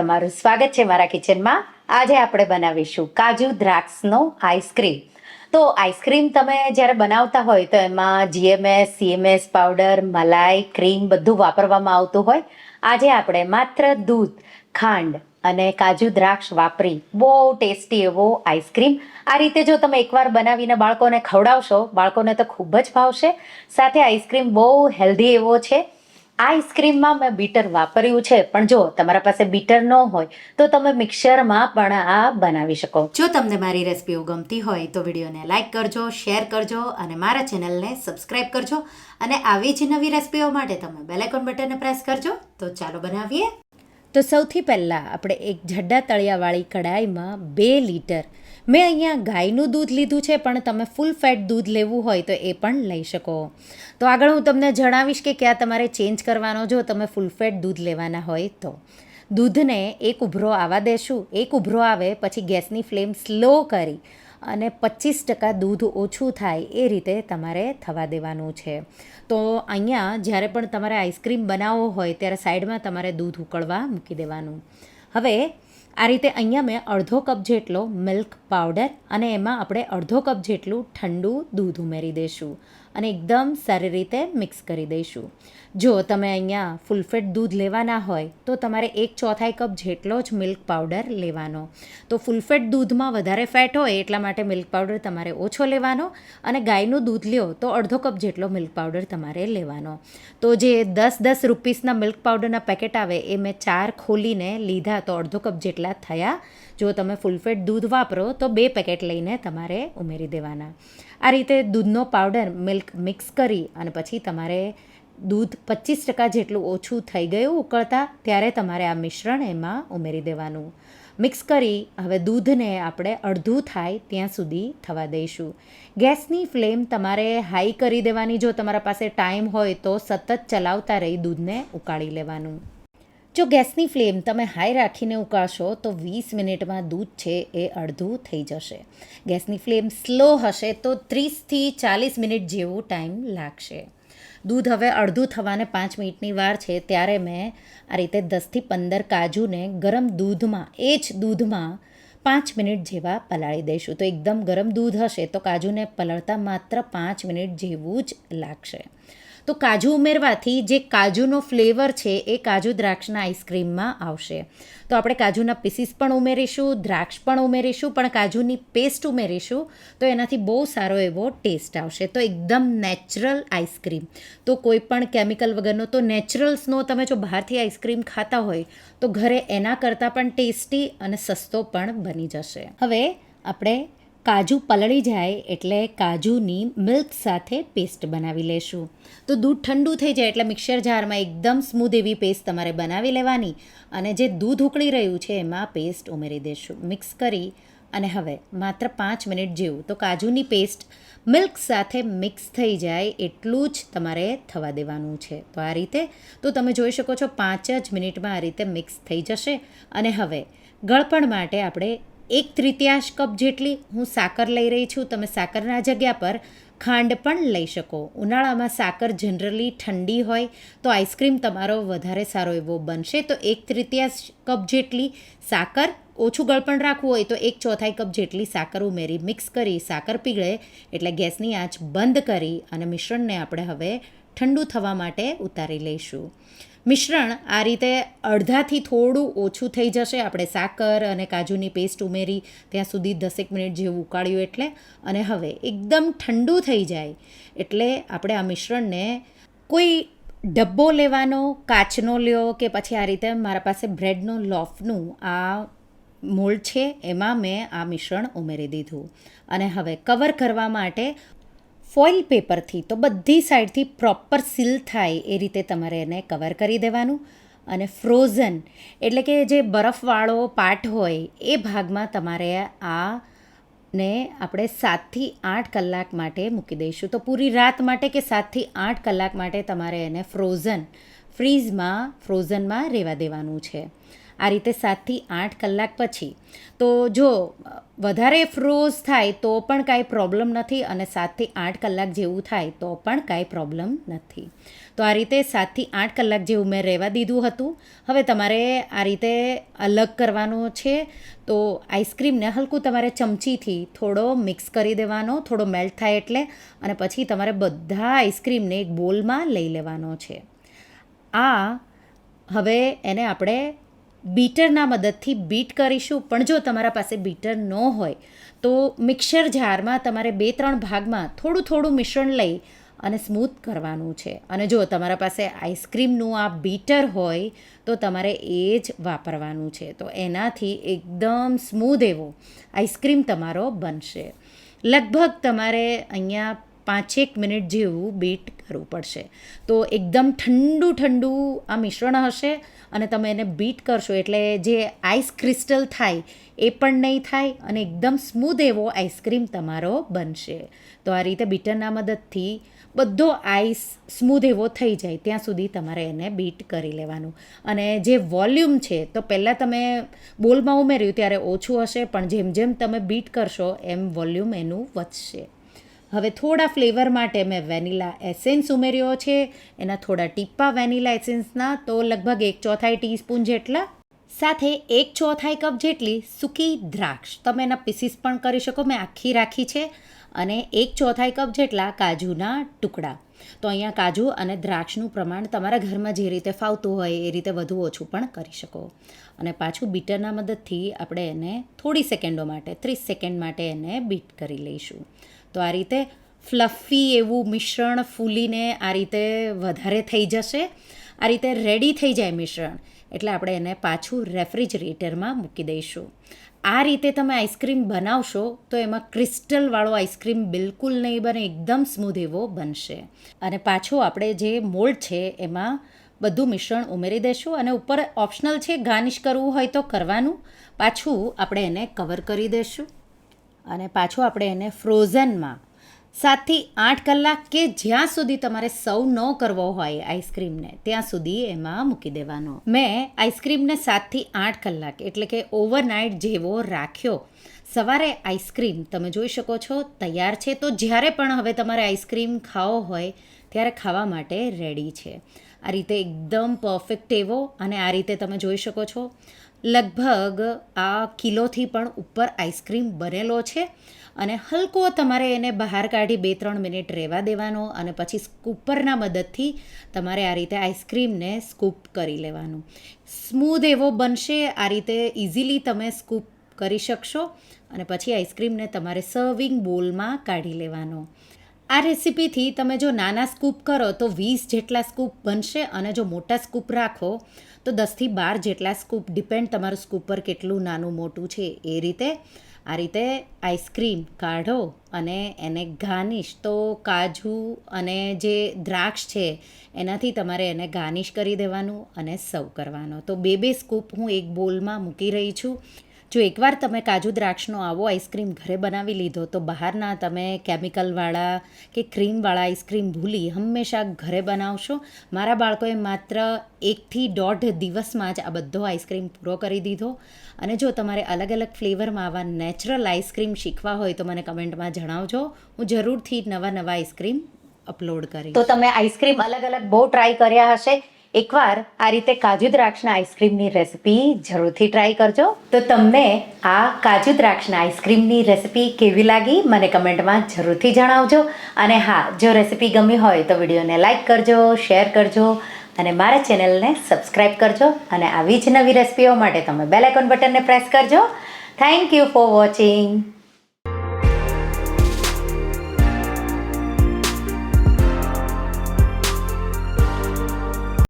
તમારું સ્વાગત છે મારા કિચનમાં. આજે આપણે બનાવીશું કાજુ દ્રાક્ષનો આઈસ્ક્રીમ. તો આઈસ્ક્રીમ તમે જ્યારે બનાવતા હોય તો એમાં જીએમએસ, સીએમએસ પાવડર, મલાઈ, ક્રીમ બધું વાપરવામાં આવતું હોય. આજે આપણે માત્ર દૂધ, ખાંડ અને કાજુ દ્રાક્ષ વાપરી. બહુ ટેસ્ટી એવો આઈસ્ક્રીમ. આ રીતે જો તમે એકવાર બનાવીને બાળકોને ખવડાવશો, બાળકોને તો ખૂબ જ ભાવશે. સાથે આઈસ્ક્રીમ બહુ હેલ્ધી એવો છે. આઈસ્ક્રીમમાં મેં બીટર વાપર્યું છે પણ જો તમારા પાસે બીટર ન હોય તો તમે મિક્સરમાં પણ આ બનાવી શકો. જો તમને મારી રેસિપીઓ ગમતી હોય તો વિડીયોને લાઇક કરજો શેર કરજો અને મારા ચેનલને સબસ્ક્રાઇબ કરજો અને આવી જ નવી રેસિપીઓ માટે તમે બેલાઇકોન બટનને પ્રેસ કરજો. તો ચાલો બનાવીએ. તો સૌથી પહેલાં આપણે એક જડ્ડા તળિયાવાળી કડાઈમાં બે લીટર મેં અહીંયા ગાયનું દૂધ લીધું છે, પણ તમે ફૂલ ફેટ દૂધ લેવું હોય તો એ પણ લઈ શકો. તો આગળ હું તમને જણાવીશ કે ક્યાં તમારે ચેન્જ કરવાનો જો તમે ફૂલ ફેટ દૂધ લેવાના હોય તો. દૂધને એક ઉભરો આવવા દેશું, એક ઉભરો આવે, પછી ગેસની ફ્લેમ સ્લો કરી અને પચીસ ટકા દૂધ ઓછું થાય એ રીતે તમારે થવા દેવાનું છે. તો અહીંયા જ્યારે પણ તમારે આઈસ્ક્રીમ બનાવવો હોય, ત્યારે સાઈડમાં તમારે દૂધ ઉકળવા મૂકી દેવાનું. હવે આ રીતે અહીંયા મેં અડધો કપ જેટલો મિલ્ક પાવડર અને એમાં આપણે અડધો કપ જેટલું ઠંડુ દૂધ ઉમેરી દઈશું. અને એકદમ સારી રીતે મિક્સ કરી દઈશું. જો તમે અહીંયા ફૂલફેટ દૂધ લેવાના હોય, તો તમારે એક ચોથાઈ કપ જેટલો જ મિલ્ક પાવડર લેવાનો. તો ફૂલફેટ દૂધમાં વધારે ફેટ હોય, એટલા માટે મિલ્ક પાવડર તમારે ઓછો લેવાનો અને ગાયનું દૂધ લ્યો, તો અડધો કપ જેટલો મિલ્ક પાવડર તમારે લેવાનો. તો જે દસ દસ રૂપીસના મિલ્ક પાવડરના પેકેટ આવે, એ મેં ચાર ખોલીને લીધા, તો અડધો કપ જેટલા થયા. જો તમે ફૂલફેટ દૂધ વાપરો, તો બે પેકેટ લઈને તમારે ઉમેરી દેવાના. આ રીતે દૂધનો પાવડર મિલ્ક મિક્સ કરી અને પછી તમારે દૂધ પચીસ ટકા જેટલું ઓછું થઈ ગયું ઉકળતા, ત્યારે તમારે આ મિશ્રણ એમાં ઉમેરી દેવાનું. મિક્સ કરી હવે દૂધને આપણે અડધું થાય ત્યાં સુધી થવા દઈશું. ગેસની ફ્લેમ તમારે હાઈ કરી દેવાની. જો તમારા પાસે ટાઈમ હોય તો સતત ચલાવતા રહી દૂધને ઉકાળી લેવાનું. જો ગેસની ફ્લેમ તમે હાઈ રાખીને ઉકાળશો તો વીસ મિનિટમાં દૂધ છે એ અડધું થઈ જશે. ગેસની ફ્લેમ સ્લો હશે તો ત્રીસથી ચાલીસ મિનિટ જેવું ટાઈમ લાગશે. દૂધ હવે અડધું થવાને પાંચ મિનિટની વાર છે ત્યારે મેં આ રીતે દસથી પંદર કાજુને ગરમ દૂધમાં, એ જ દૂધમાં પાંચ મિનિટ જેવા પલાળી દઈશું. તો એકદમ ગરમ દૂધ હશે તો કાજુને પલળતા માત્ર પાંચ મિનિટ જેવું જ લાગશે. તો કાજુ ઉમેરવાથી જે કાજુનો ફ્લેવર છે એ કાજુ દ્રાક્ષના આઈસ્ક્રીમમાં આવશે. તો આપણે કાજુના પીસીસ પણ ઉમેરીશું, દ્રાક્ષ પણ ઉમેરીશું, પણ કાજુની પેસ્ટ ઉમેરીશું, તો એનાથી બહુ સારો એવો ટેસ્ટ આવશે. તો એકદમ નેચરલ આઈસ્ક્રીમ. તો કોઈ પણ કેમિકલ વગરનો, તો નેચરલ્સનો તમે જો બહારથી આઈસ્ક્રીમ ખાતા હોય, તો ઘરે એના કરતાં પણ ટેસ્ટી અને સસ્તો પણ બની જશે. હવે આપણે કાજુ પલળી જાય એટલે કાજુની મિલ્ક સાથે પેસ્ટ બનાવી લેશું. તો દૂધ ઠંડુ થઈ જાય એટલે મિક્સર જારમાં એકદમ સ્મૂધ એવી પેસ્ટ તમારે બનાવી લેવાની અને જે દૂધ ઉકળી રહ્યું છે એમાં પેસ્ટ ઉમેરી દેશું. મિક્સ કરી અને હવે માત્ર પાંચ મિનિટ જેવું તો કાજુની પેસ્ટ મિલ્ક સાથે મિક્સ થઈ જાય એટલું જ તમારે થવા દેવાનું છે. તો આ રીતે તો તમે જોઈ શકો છો પાંચ જ મિનિટમાં આ રીતે મિક્સ થઈ જશે અને હવે ગળપણ માટે આપણે એક તૃતીયાંશ કપ જેટલી હું સાકર લઈ રહી છું. તમે સાકરના જગ્યા પર ખાંડ પણ લઈ શકો. ઉનાળામાં સાકર જનરલી ઠંડી હોય તો આઈસ્ક્રીમ તમારો વધારે સારો એવો બનશે. તો એક તૃતીયાંશ કપ જેટલી સાકર, ઓછું ગળપણ રાખવું હોય તો એક ચોથાઈ કપ જેટલી સાકર ઉમેરી, મિક્સ કરી, સાકર પીગળે એટલે ગેસની આંચ બંધ કરી અને મિશ્રણને આપણે હવે ઠંડુ થવા માટે ઉતારી લઈશું. મિશ્રણ આ રીતે અડધાથી થોડું ઓછું થઈ જશે. આપણે સાકર અને કાજુની પેસ્ટ ઉમેરી ત્યાં સુધી દસેક મિનિટ જેવું ઉકાળ્યું એટલે. અને હવે એકદમ ઠંડુ થઈ જાય એટલે આપણે આ મિશ્રણને કોઈ ડબ્બો લેવાનો, કાચનો લ્યો કે પછી આ રીતે મારા પાસે બ્રેડનો લોફનું આ મોલ્ડ છે, એમાં મેં આ મિશ્રણ ઉમેરી દીધું. અને હવે કવર કરવા માટે ફોઇલ પેપરથી, તો બધી સાઈડથી પ્રોપર સીલ થાય એ રીતે તમારે એને કવર કરી દેવાનું. અને ફ્રોઝન, એટલે કે જે બરફવાળો પાર્ટ હોય, એ ભાગમાં તમારે આ ને આપણે સાતથી આઠ કલાક માટે મૂકી દઈશું. તો પૂરી રાત માટે કે સાતથી આઠ કલાક માટે તમારે એને ફ્રોઝન, ફ્રીઝમાં, ફ્રોઝનમાં રહેવા દેવાનું છે. આ રીતે સાતથી આઠ કલાક પછી. તો જો વધારે ફ્રોઝ થાય તો પણ કાંઈ પ્રોબ્લેમ નથી અને સાતથી આઠ કલાક જેવું થાય તો પણ કાંઈ પ્રોબ્લેમ નથી. તો આ રીતે સાતથી આઠ કલાક જેવું મેં રહેવા દીધું હતું. હવે તમારે આ રીતે અલગ કરવાનું છે. તો આઈસ્ક્રીમને હલકું તમારે ચમચીથી થોડો મિક્સ કરી દેવાનો, થોડો મેલ્ટ થાય એટલે, અને પછી તમારે બધા આઈસ્ક્રીમને એક બોલમાં લઈ લેવાનો છે. આ હવે એને આપણે બીટરના મદદથી બીટ કરીશું. પણ જો તમારા પાસે બીટર ન હોય, તો મિક્સર જારમાં તમારે બે ત્રણ ભાગમાં થોડું થોડું મિશ્રણ લઈ અને સ્મૂથ કરવાનું છે. અને જો તમારા પાસે આઈસ્ક્રીમનું આ બીટર હોય, તો તમારે એ જ વાપરવાનું છે. તો એનાથી એકદમ સ્મૂધ એવો આઈસ્ક્રીમ તમારો બનશે. લગભગ તમારે અહીંયા પાંચેક મિનિટ જેવું બીટ કરવું પડશે. તો એકદમ ઠંડુ ઠંડુ આ મિશ્રણ હશે અને તમે એને બીટ કરશો એટલે જે આઈસ ક્રિસ્ટલ થાય એ પણ નહીં થાય અને એકદમ સ્મૂધ એવો આઈસ્ક્રીમ તમારો બનશે. તો આ રીતે બીટરના મદદથી બધો આઈસ સ્મૂધ એવો થઈ જાય ત્યાં સુધી તમારે એને બીટ કરી લેવાનું. અને જે વોલ્યુમ છે, તો પહેલાં તમે બોલમાં ઉમેર્યું ત્યારે ઓછું હશે પણ જેમ જેમ તમે બીટ કરશો એમ વોલ્યુમ એનું વધશે. હવે થોડા ફ્લેવર માટે મેં વેનીલા એસેન્સ ઉમેર્યો છે. એના થોડા ટીપ્પા વેનીલા એસેન્સના તો લગભગ એક ચોથાઈ ટીસ્પૂન જેટલા. સાથે એક ચોથાઈ કપ જેટલી સૂકી દ્રાક્ષ. તમે એના પીસીસ પણ કરી શકો, મેં આખી રાખી છે. અને એક ચોથાઈ કપ જેટલા કાજુના ટુકડા. તો અહીંયા કાજુ અને દ્રાક્ષનું પ્રમાણ તમારા ઘરમાં જે રીતે ફાવતું હોય એ રીતે વધુ ઓછું પણ કરી શકો. અને પાછું બીટરના મદદથી આપણે એને થોડી સેકન્ડો માટે, ત્રીસ સેકન્ડ માટે એને બીટ કરી લઈશું. તો આ રીતે ફ્લફી એવું મિશ્રણ ફૂલીને આ રીતે વધારે થઈ જશે. આ રીતે રેડી થઈ જાય મિશ્રણ. એટલે આપણે એને પાછું રેફ્રિજરેટરમાં મૂકી દઈશું. આ રીતે તમે આઈસ્ક્રીમ બનાવશો તો એમાં ક્રિસ્ટલવાળો આઈસ્ક્રીમ બિલકુલ નહીં બને, એકદમ સ્મૂધ એવો બનશે. અને પાછું આપણે જે મોલ્ડ છે એમાં બધું મિશ્રણ ઉમેરી દઈશું અને ઉપર ઓપ્શનલ છે ગાર્નિશ કરવું હોય તો કરવાનું. પાછું આપણે એને કવર કરી દઈશું. અને પાછું આપણે એને ફ્રોઝનમાં સાતથી આઠ કલાક કે જ્યાં સુધી તમારે સર્વ ન કરવો હોય આઈસ્ક્રીમને, ત્યાં સુધી એમાં મૂકી દેવાનો. મેં આઈસ્ક્રીમને સાતથી આઠ કલાક, એટલે કે ઓવરનાઇટ જેવો રાખ્યો. સવારે આઈસ્ક્રીમ, તમે જોઈ શકો છો, તૈયાર છે. તો જ્યારે પણ હવે તમારે આઈસ્ક્રીમ ખાવો હોય, ત્યારે ખાવા માટે રેડી છે. આ રીતે એકદમ પરફેક્ટ એવો, અને આ રીતે તમે જોઈ શકો છો લગભગ આ કિલોથી પણ ઉપર આઈસ્ક્રીમ બનેલો છે અને હલકો તમારે એને બહાર કાઢી બે ત્રણ મિનિટ રહેવા દેવાનો અને પછી સ્કૂપરના મદદથી તમારે આ રીતે આઈસ્ક્રીમને સ્કૂપ કરી લેવાનું. સ્મૂધ એવો બનશે, આ રીતે ઇઝીલી તમે સ્કૂપ કરી શકશો અને પછી આઈસ્ક્રીમને તમારે સર્વિંગ બોલમાં કાઢી લેવાનો. આ રેસીપીથી તમે જો નાના સ્કૂપ કરો તો વીસ જેટલા સ્કૂપ બનશે અને જો મોટા સ્કૂપ રાખો તો દસથી બાર જેટલા સ્કૂપ ડિપેન્ડ તમારું સ્કૂપ પર કેટલું નાનું મોટું છે. એ રીતે આ રીતે આઈસ્ક્રીમ, કાઢો અને એને ગાર્નિશ તો કાજુ અને જે દ્રાક્ષ છે એનાથી તમારે એને ગાર્નિશ કરી દેવાનું અને સર્વ કરવાનો. તો બે બે સ્કૂપ હું એક બોલમાં મૂકી રહી છું. જો એકવાર તમે કાજુ દ્રાક્ષનો આવો આઈસ્ક્રીમ ઘરે બનાવી લીધો, તો બહારના તમે કેમિકલવાળા કે ક્રીમવાળા આઈસ્ક્રીમ ભૂલી હંમેશા ઘરે બનાવશો. મારા બાળકોએ માત્ર એકથી દોઢ દિવસમાં જ આ બધો આઈસ્ક્રીમ પૂરો કરી દીધો. અને જો તમારે અલગ અલગ ફ્લેવરમાં આવા નેચરલ આઈસ્ક્રીમ શીખવા હોય, તો મને કમેન્ટમાં જણાવજો. હું જરૂરથી નવા નવા આઈસ્ક્રીમ અપલોડ કરીશ. તો તમે આઈસ્ક્રીમ અલગ અલગ બહુ ટ્રાય કર્યા હશે. એકવાર આ રીતે કાજુ દ્રાક્ષના આઈસ્ક્રીમની રેસિપી જરૂરથી ટ્રાય કરજો. તો તમને આ કાજુ દ્રાક્ષના આઈસ્ક્રીમની રેસિપી કેવી લાગી મને કમેન્ટમાં જરૂરથી જણાવજો. અને હા, જો રેસિપી ગમી હોય તો વિડીયોને લાઇક કરજો, શેર કરજો અને મારા ચેનલને સબસ્ક્રાઈબ કરજો. અને આવી જ નવી રેસિપીઓ માટે તમે બેલ આઇકોન બટનને પ્રેસ કરજો. Thank you for watching.